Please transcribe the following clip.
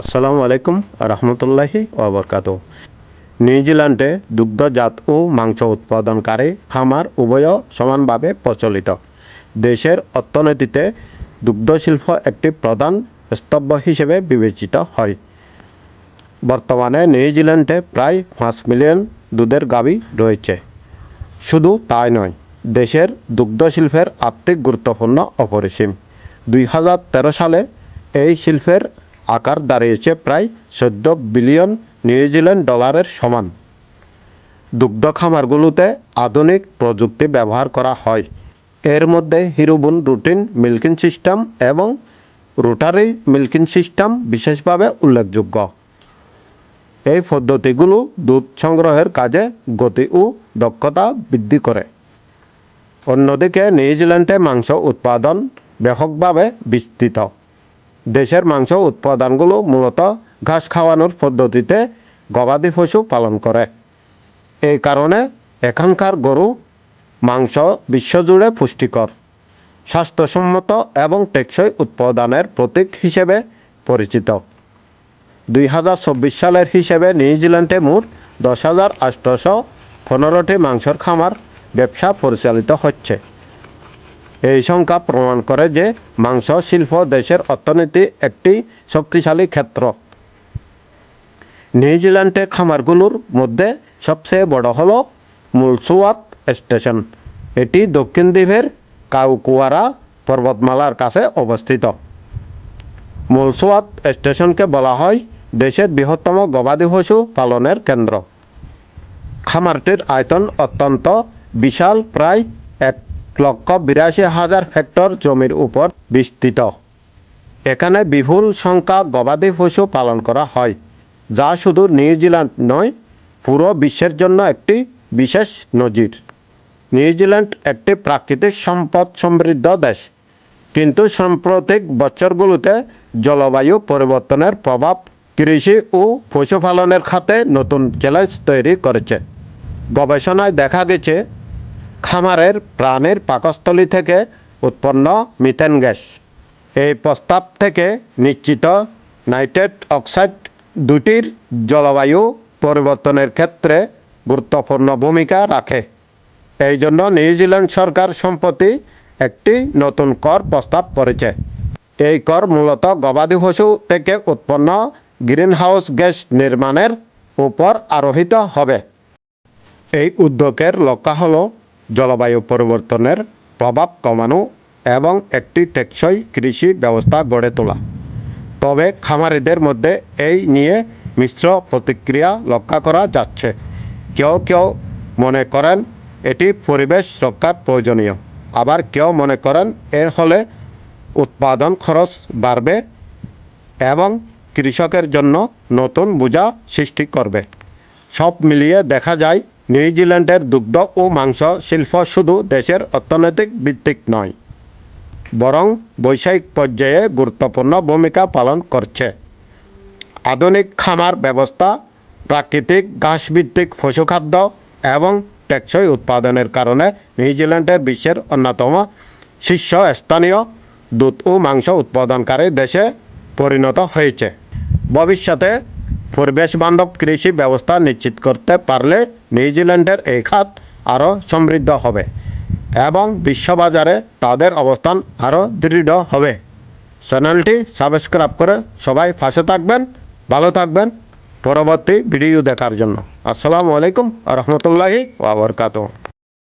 আসসালামু আলাইকুম রহমতুল্লাহি ওবরকাত নিউজিল্যান্ডে দুগ্ধজাত ও মাংস উৎপাদনকারী খামার উভয় সমানভাবে প্রচলিত। দেশের অর্থনীতিতে দুগ্ধশিল্প একটি প্রধান স্তম্ভ হিসেবে বিবেচিত হয়। বর্তমানে নিউজিল্যান্ডে প্রায় পাঁচ মিলিয়ন দুধের গাভী রয়েছে। শুধু তাই নয়, দেশের দুগ্ধ শিল্পের আর্থিক গুরুত্বপূর্ণ অপরিসীম। দুই হাজার তেরো সালে এই শিল্পের আকার দাঁড়িয়েছে প্রায় চোদ্দ বিলিয়ন নিউজিল্যান্ড ডলারের সমান। দুগ্ধ খামারগুলোতে আধুনিক প্রযুক্তি ব্যবহার করা হয়। এর মধ্যে হিরোবুন রুটিন মিল্কিং সিস্টেম এবং রোটারি মিল্কিং সিস্টেম বিশেষভাবে উল্লেখযোগ্য। এই পদ্ধতিগুলো দুধ সংগ্রহের কাজে গতি ও দক্ষতা বৃদ্ধি করে। অন্যদিকে নিউজিল্যান্ডে মাংস উৎপাদন ব্যাপকভাবে বিস্তৃত। দেশের মাংস উৎপাদনগুলো মূলত ঘাস খাওয়ানোর পদ্ধতিতে গবাদি পশু পালন করে। এই কারণে এখানকার গরু মাংস বিশ্বজুড়ে পুষ্টিকর, স্বাস্থ্যসম্মত এবং টেকসই উৎপাদনের প্রতীক হিসেবে পরিচিত। দুই হাজার চব্বিশ সালের হিসেবে নিউজিল্যান্ডে মোট দশ হাজার আটশোশো পনেরোটি মাংসর খামার, ব্যবসা পরিচালিত হচ্ছে। এই সংখ্যা প্রমাণ করে যে মাংস শিল্প দেশের অর্থনীতি একটি শক্তিশালী ক্ষেত্র। নিউজিল্যান্ডে খামারগুলোর মধ্যে সবচেয়ে বড় হল মুলসুয়াত স্টেশন। এটি দক্ষিণ দ্বীপের কাউকুয়ারা পর্বতমালার কাছে অবস্থিত। মুলসুয়াত স্টেশনকে বলা হয় দেশের বৃহত্তম গবাদি পশু পালনের কেন্দ্র। খামারটির আয়তন অত্যন্ত বিশাল, প্রায় লক্ষ বিরাশি হাজার হেক্টর জমির উপর বিস্তৃত। এখানে বিপুল সংখ্যা গবাদি পশু পালন করা হয়, যা শুধু নিউজিল্যান্ড নয়, পুরো বিশ্বের জন্য একটি বিশেষ নজির। নিউজিল্যান্ড একটি প্রাকৃতিক সম্পদ সমৃদ্ধ দেশ, কিন্তু সাম্প্রতিক বছরগুলোতে জলবায়ু পরিবর্তনের প্রভাব কৃষি ও পশুপালনের খাতে নতুন চ্যালেঞ্জ তৈরি করেছে। গবেষণায় দেখা গেছে খামারের প্রাণীর পাকস্থলী থেকে উৎপন্ন মিথেন গ্যাস। এই প্রস্তাব থেকে নিশ্চিত নাইট্রেট অক্সাইড দুটির জলবায়ু পরিবর্তনের ক্ষেত্রে গুরুত্বপূর্ণ ভূমিকা রাখে। এই জন্য নিউজিল্যান্ড সরকার সম্প্রতি একটি নতুন কর প্রস্তাব করেছে। এই কর মূলত গবাদি পশু থেকে উৎপন্ন গ্রিনহাউস গ্যাস নির্মাণের উপর আরোহিত হবে। এই উদ্যোগের লক্ষ্য হল জলবায়ু পরিবর্তনের প্রভাব কমানো এবং একটি টেকসই কৃষি ব্যবস্থা গড়ে তোলা। তবে খামারিদের মধ্যে এই নিয়ে মিশ্র প্রতিক্রিয়া লক্ষ্য করা যাচ্ছে। কেউ কেউ মনে করেন এটি পরিবেশ রক্ষার প্রয়োজনীয়। আবার কেউ মনে করেন এর ফলে উৎপাদন খরচ বাড়বে এবং কৃষকের জন্য নতুন বোঝা সৃষ্টি করবে। সব মিলিয়ে দেখা যায় নিউজিল্যান্ডের দুগ্ধ ও মাংস শিল্প শুধু দেশের অর্থনৈতিক ভিত্তিক নয়, বরং বৈষয়িক পর্যায়ে গুরুত্বপূর্ণ ভূমিকা পালন করছে। আধুনিক খামার ব্যবস্থা, প্রাকৃতিক ঘাসভিত্তিক পশুখাদ্য এবং টেকসই উৎপাদনের কারণে নিউজিল্যান্ডের বিশ্বের অন্যতম শীর্ষস্থানীয় দুধ ও মাংস উৎপাদনকারী দেশে পরিণত হয়েছে। ভবিষ্যতে পরিবেশ বান্ধব কৃষি ব্যবস্থা নিশ্চিত করতে পারলে নিউজিল্যান্ডের এই খাত আরও সমৃদ্ধ হবে এবং বিশ্ববাজারে তাদের অবস্থান আরও দৃঢ় হবে। চ্যানেলটি সাবস্ক্রাইব করে সবাই পাশে থাকবেন, ভালো থাকবেন। পরবর্তী ভিডিও দেখার জন্য। আসসালামু আলাইকুম রহমতুল্লাহি ওবরকাত